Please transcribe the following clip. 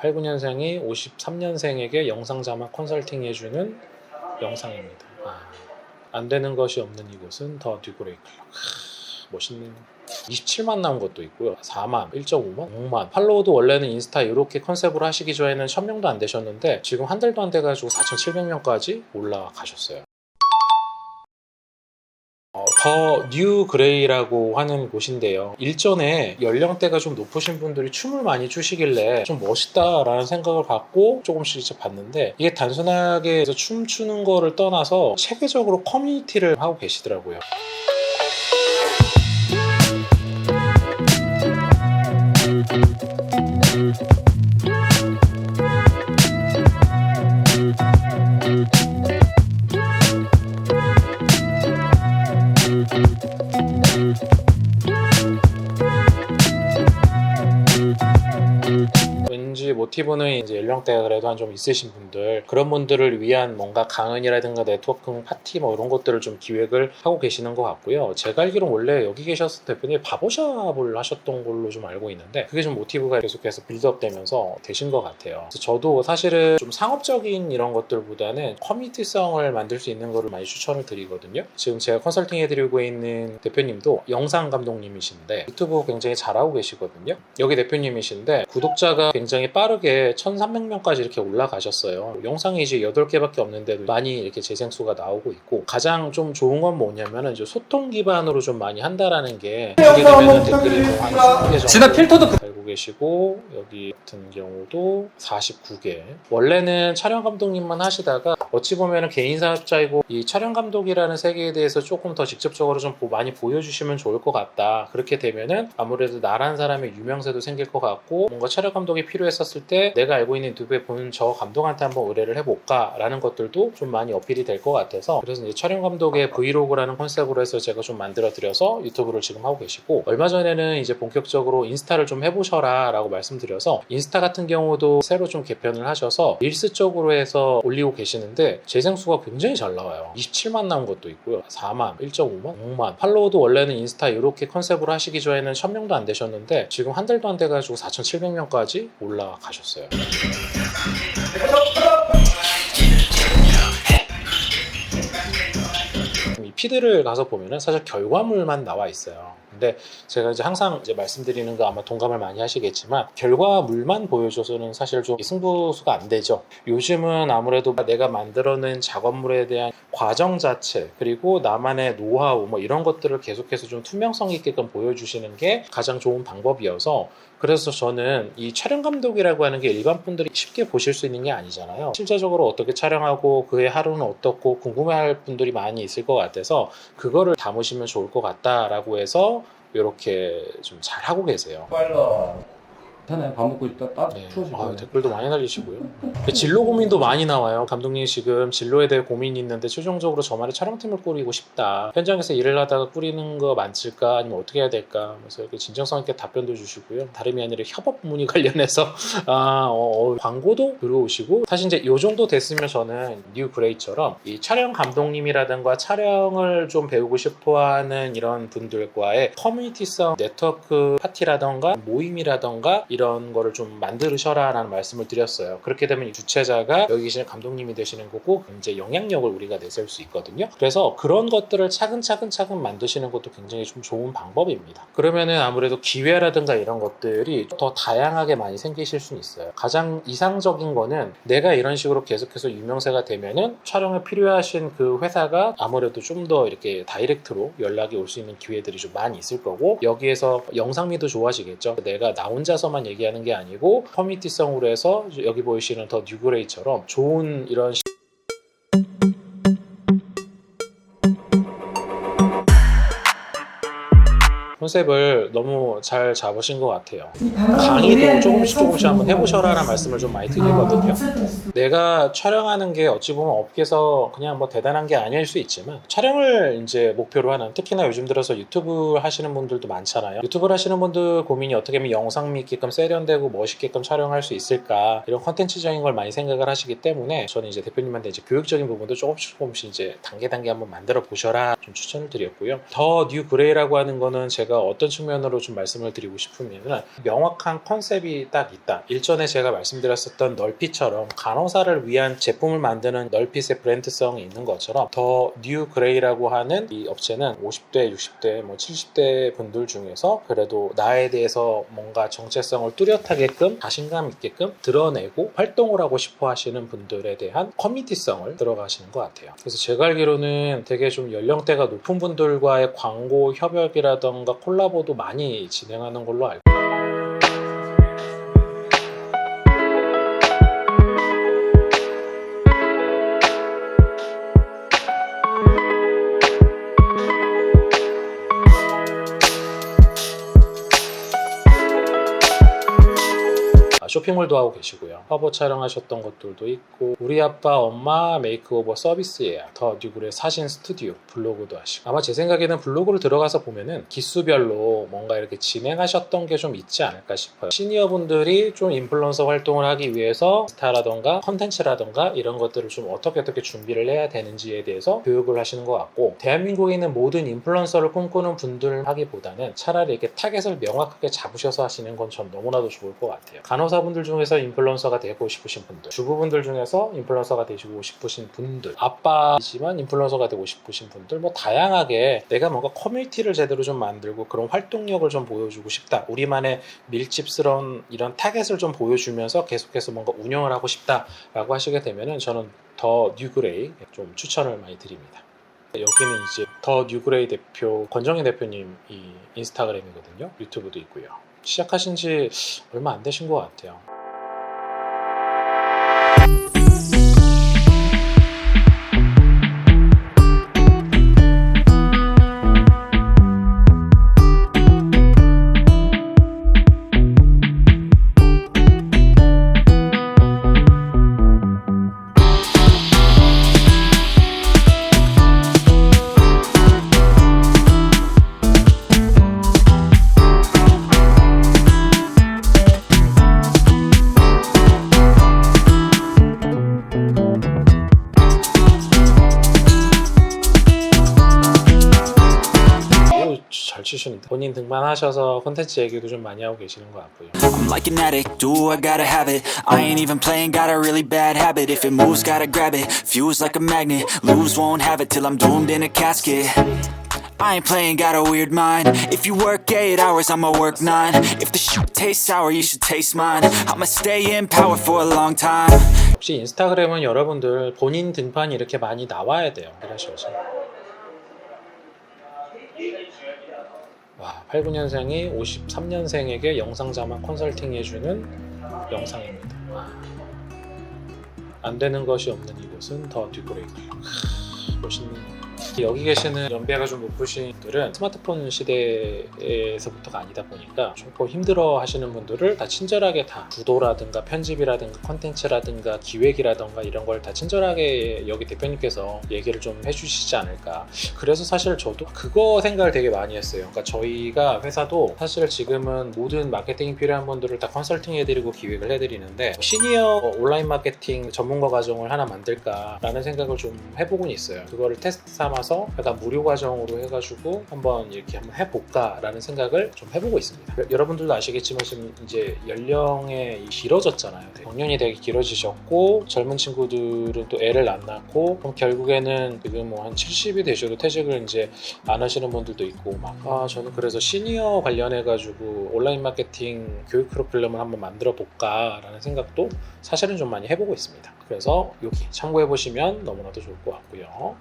89년생이 53년생에게 영상 자막 컨설팅 해주는 영상입니다. 아, 안 되는 것이 없는 이곳은 더 듀그레이 클럽. 크, 멋있네요. 27만 나온 것도 있고요. 4만, 1.5만, 5만. 팔로우도 원래는 인스타 이렇게 컨셉으로 하시기 전에는 1000명도 안 되셨는데 지금 한 달도 안 돼가지고 4,700명까지 올라가셨어요. 어, 더뉴 그레이라고 하는 곳인데요. 일전에 연령대가 좀 높으신 분들이 춤을 많이 추시길래 좀 멋있다라는 생각을 갖고 조금씩 이제 봤는데 이게 단순하게 춤 추는 거를 떠나서 체계적으로 커뮤니티를 하고 계시더라고요. 모티브는 이제 연령대가 그래도 한 좀 있으신 분들 그런 분들을 위한 뭔가 강연이라든가 네트워킹 파티 뭐 이런 것들을 좀 기획을 하고 계시는 것 같고요. 제가 알기로는 원래 여기 계셨을 때 대표님 바보샵을 하셨던 걸로 좀 알고 있는데 그게 좀 모티브가 계속해서 빌드업되면서 되신 것 같아요. 저도 사실은 좀 상업적인 이런 것들보다는 커뮤니티성을 만들 수 있는 거를 많이 추천을 드리거든요. 지금 제가 컨설팅 해드리고 있는 대표님도 영상 감독님이신데 유튜브 굉장히 잘하고 계시거든요. 여기 대표님이신데 구독자가 굉장히 빠르게 1300명까지 이렇게 올라가셨어요. 영상이 이제 8개밖에 없는데도 많이 이렇게 재생수가 나오고 있고 가장 좀 좋은 건 뭐냐면은 이제 소통 기반으로 좀 많이 한다라는 게 보게 되면 댓글이 뭐한 20개 정도 진짜 필터도 그- 계시고 여기 같은 경우도 49개. 원래는 촬영 감독님만 하시다가 어찌 보면 개인 사업자이고 이 촬영 감독이라는 세계에 대해서 조금 더 직접적으로 좀 보- 많이 보여주시면 좋을 것 같다. 그렇게 되면은 아무래도 나란 사람의 유명세도 생길 것 같고 뭔가 촬영 감독이 필요했었을 때 내가 알고 있는 유튜브에 보는 저 감독한테 한번 의뢰를 해볼까 라는 것들도 좀 많이 어필이 될 것 같아서 그래서 이제 촬영 감독의 브이로그라는 컨셉으로 해서 제가 좀 만들어 드려서 유튜브를 지금 하고 계시고 얼마 전에는 이제 본격적으로 인스타를 좀 해보셔 라 라고 말씀드려서 인스타 같은 경우도 새로 좀 개편을 하셔서 릴스 쪽으로 해서 올리고 계시는데 재생수가 굉장히 잘 나와요. 27만 나온 것도 있고요. 4만, 1.5만, 5만. 팔로우도 원래는 인스타 이렇게 컨셉으로 하시기 전에는 1000명도 안 되셨는데 지금 한 달도 안 돼가지고 4,700명까지 올라가셨어요. 이 피드를 가서 보면은 사실 결과물만 나와 있어요. 근데 제가 이제 항상 이제 말씀드리는 거 아마 동감을 많이 하시겠지만 결과물만 보여줘서는 사실 좀 승부수가 안 되죠. 요즘은 아무래도 내가 만들어낸 작업물에 대한 과정 자체 그리고 나만의 노하우 뭐 이런 것들을 계속해서 좀 투명성 있게끔 보여주시는 게 가장 좋은 방법이어서 그래서 저는 이 촬영 감독이라고 하는 게 일반 분들이 쉽게 보실 수 있는 게 아니잖아요. 실제적으로 어떻게 촬영하고 그의 하루는 어떻고 궁금해할 분들이 많이 있을 것 같아서 그거를 담으시면 좋을 것 같다라고 해서 이렇게 좀 잘 하고 계세요. 빨라. 괜찮아요. 밥 먹고 있다 딱 네. 추워지고. 아, 댓글도 많이 날리시고요. 진로 고민도 많이 나와요. 감독님 지금 진로에 대해 고민이 있는데 최종적으로 저만의 촬영팀을 꾸리고 싶다. 현장에서 일을 하다가 꾸리는 거 많을까 아니면 어떻게 해야 될까? 그래서 이렇게 진정성 있게 답변도 주시고요. 다름이 아니라 협업 문의 관련해서 아, 어, 어, 광고도 들어오시고 사실 이제 요 정도 됐으면 저는 뉴 그레이처럼 이 촬영 감독님이라든가 촬영을 좀 배우고 싶어하는 이런 분들과의 커뮤니티성 네트워크 파티라던가 모임이라던가 이런 거를 좀 만들으셔라라는 말씀을 드렸어요. 그렇게 되면 이 주최자가 여기 계시는 감독님이 되시는 거고 이제 영향력을 우리가 내세울 수 있거든요. 그래서 그런 것들을 차근차근 차근 만드시는 것도 굉장히 좀 좋은 방법입니다. 그러면은 아무래도 기회라든가 이런 것들이 더 다양하게 많이 생기실 수는 있어요. 가장 이상적인 거는 내가 이런 식으로 계속해서 유명세가 되면은 촬영에 필요하신 그 회사가 아무래도 좀 더 이렇게 다이렉트로 연락이 올 수 있는 기회들이 좀 많이 있을 거고 여기에서 영상미도 좋아지겠죠. 내가 나 혼자서만 얘기하는 게 아니고 커뮤니티성으로 해서 여기 보이시는 더 뉴그레이처럼 좋은 이런 컨셉을 너무 잘 잡으신 것 같아요. 강의도 조금씩 조금씩 한번 해보셔라라는 말씀을 좀 많이 드리거든요. 내가 촬영하는 게 어찌 보면 업계에서 그냥 뭐 대단한 게 아닐 수 있지만 촬영을 이제 목표로 하는 특히나 요즘 들어서 유튜브 하시는 분들도 많잖아요. 유튜브를 하시는 분들 고민이 어떻게 하면 영상미 있게끔 세련되고 멋있게끔 촬영할 수 있을까 이런 컨텐츠적인 걸 많이 생각을 하시기 때문에 저는 이제 대표님한테 이제 교육적인 부분도 조금씩 조금씩 이제 단계 단계 한번 만들어 보셔라 좀 추천을 드렸고요. 더 뉴 그레이라고 하는 거는 제가 제가 어떤 측면으로 좀 말씀을 드리고 싶으면은 명확한 컨셉이 딱 있다. 일전에 제가 말씀드렸었던 널핏처럼 간호사를 위한 제품을 만드는 널핏의 브랜드성이 있는 것처럼 더 뉴 그레이라고 하는 이 업체는 50대, 60대, 뭐 70대 분들 중에서 그래도 나에 대해서 뭔가 정체성을 뚜렷하게끔 자신감 있게끔 드러내고 활동을 하고 싶어 하시는 분들에 대한 커뮤니티성을 들어가시는 것 같아요. 그래서 제가 알기로는 되게 좀 연령대가 높은 분들과의 광고 협업이라던가 콜라보도 많이 진행하는 걸로 알고 쇼핑몰도 하고 계시고요. 화보 촬영하셨던 것들도 있고 우리 아빠 엄마 메이크오버 서비스예요. 더 뉴글의 사진 스튜디오 블로그도 하시고 아마 제 생각에는 블로그를 들어가서 보면은 기수별로 뭔가 이렇게 진행하셨던 게 좀 있지 않을까 싶어요. 시니어 분들이 좀 인플루언서 활동을 하기 위해서 스타라던가 컨텐츠라던가 이런 것들을 좀 어떻게 어떻게 준비를 해야 되는지에 대해서 교육을 하시는 것 같고 대한민국에 있는 모든 인플루언서를 꿈꾸는 분들 하기보다는 차라리 이렇게 타겟을 명확하게 잡으셔서 하시는 건 전 너무나도 좋을 것 같아요. 간호사 분들 중에서 인플루언서가 되고 싶으신 분들, 주부분들 중에서 인플루언서가 되시고 싶으신 분들, 아빠이지만 인플루언서가 되고 싶으신 분들, 뭐 다양하게 내가 뭔가 커뮤니티를 제대로 좀 만들고 그런 활동력을 좀 보여주고 싶다. 우리만의 밀집스러운 이런 타겟을 좀 보여주면서 계속해서 뭔가 운영을 하고 싶다라고 하시게 되면은 저는 더 뉴그레이 좀 추천을 많이 드립니다. 여기는 이제 더 뉴그레이 대표 권정희 대표님 이 인스타그램이거든요. 유튜브도 있고요. 시작하신 지 얼마 안 되신 것 같아요. 잘 치시는데 본인 등반하셔서 콘텐츠 얘기도 좀 많이 하고 계시는 것 같고요. I'm like an addict, do I gotta have it I ain't even playing, got a really bad habit If it moves, gotta grab it, fuse like a magnet Lose, won't have it till I'm doomed in a casket I ain't playing, got a weird mind If you work 8 hours, I'ma work 9 If the shoot tastes sour, you should taste mine I'ma stay in power for a long time 혹시 인스타그램은 여러분들 본인 등판이 이렇게 많이 나와야 돼요. 그러셔서. 와, 89년생이 53년생에게 영상 자막 컨설팅 해주는 영상입니다. 와. 안 되는 것이 없는 이곳은 더 듀그레이크. 멋있는. 여기 계시는 연배가 좀 높으신 분들은 스마트폰 시대에서부터가 아니다 보니까 조금 힘들어 하시는 분들을 다 친절하게 다 구도라든가 편집이라든가 컨텐츠라든가 기획이라든가 이런 걸 다 친절하게 여기 대표님께서 얘기를 좀 해주시지 않을까. 그래서 사실 저도 그거 생각을 되게 많이 했어요. 그러니까 저희가 회사도 사실 지금은 모든 마케팅이 필요한 분들을 다 컨설팅 해드리고 기획을 해드리는데 시니어 온라인 마케팅 전문가 과정을 하나 만들까라는 생각을 좀 해보곤 있어요. 그거를 테스트 삼아서 약간 무료 과정으로 해가지고 한번 이렇게 한번 해볼까라는 생각을 좀 해보고 있습니다 여- 여러분들도 아시겠지만 지금 이제 연령이 길어졌잖아요 경년이 되게 길어지셨고 젊은 친구들은 또 애를 안 낳고 그럼 결국에는 지금 뭐 한 70이 되셔도 퇴직을 이제 안 하시는 분들도 있고 막 아 저는 그래서 시니어 관련해 가지고 온라인 마케팅 교육 프로그램을 한번 만들어 볼까라는 생각도 사실은 좀 많이 해보고 있습니다. 그래서 여기 참고해 보시면 너무나도 좋을 것 같고요.